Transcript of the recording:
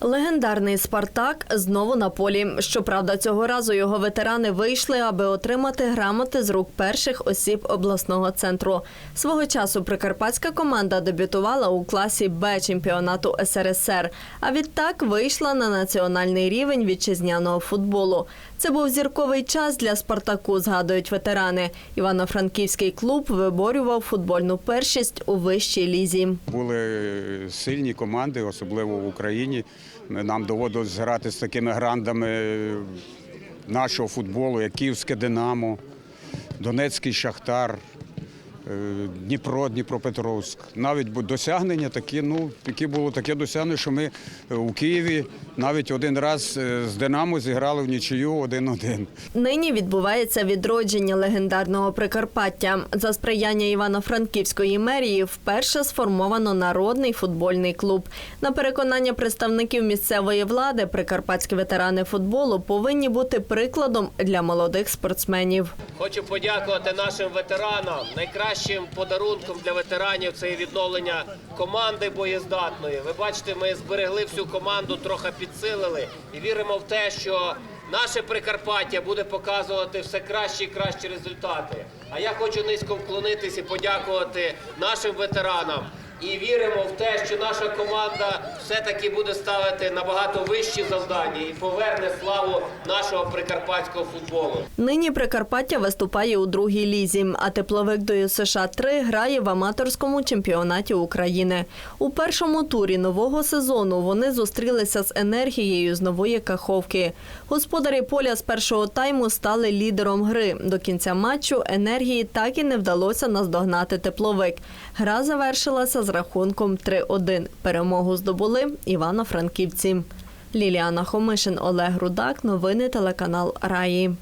Легендарний Спартак знову на полі. Щоправда, цього разу його ветерани вийшли, аби отримати грамоти з рук перших осіб обласного центру. Свого часу прикарпатська команда дебютувала у класі Б чемпіонату СРСР. А відтак вийшла на національний рівень вітчизняного футболу. Це був зірковий час для Спартаку, згадують ветерани. Івано-Франківський клуб виборював футбольну першість у вищій лізі. Були сильні команди, особливо в Україні. Нам доводилось грати з такими грандами нашого футболу, як Київське Динамо, Донецький Шахтар, е, Дніпро, Дніпропетровськ. Навіть досягнення такі, ну, які було таке досягнення, що ми е, у Києві навіть один раз е, з Динамо зіграли в нічию 1-1. Нині відбувається відродження легендарного Прикарпаття. За сприяння Івано-Франківської мерії вперше сформовано народний футбольний клуб. На переконання представників місцевої влади, прикарпатські ветерани футболу повинні бути прикладом для молодих спортсменів. Хочу подякувати нашим ветеранам. Найкращим подарунком для ветеранів це відновлення команди боєздатної. Ви бачите, ми зберегли всю команду, трохи підсилили і віримо в те, що наше Прикарпаття буде показувати все кращі і кращі результати. А я хочу низько вклонитись і подякувати нашим ветеранам. І віримо в те, що наша команда все-таки буде ставити набагато вищі завдання і поверне славу нашого прикарпатського футболу. Нині Прикарпаття виступає у другій лізі, а тепловик до США 3 грає в аматорському чемпіонаті України. У першому турі нового сезону вони зустрілися з енергією з нової каховки. Господарі поля з першого тайму стали лідером гри. До кінця матчу енергії так і не вдалося наздогнати тепловик. Гра завершилася з рахунком 3-1. Перемогу здобули Івано-Франківці. Ліліана Хомишин, Олег Рудак. Новини телеканал Раї.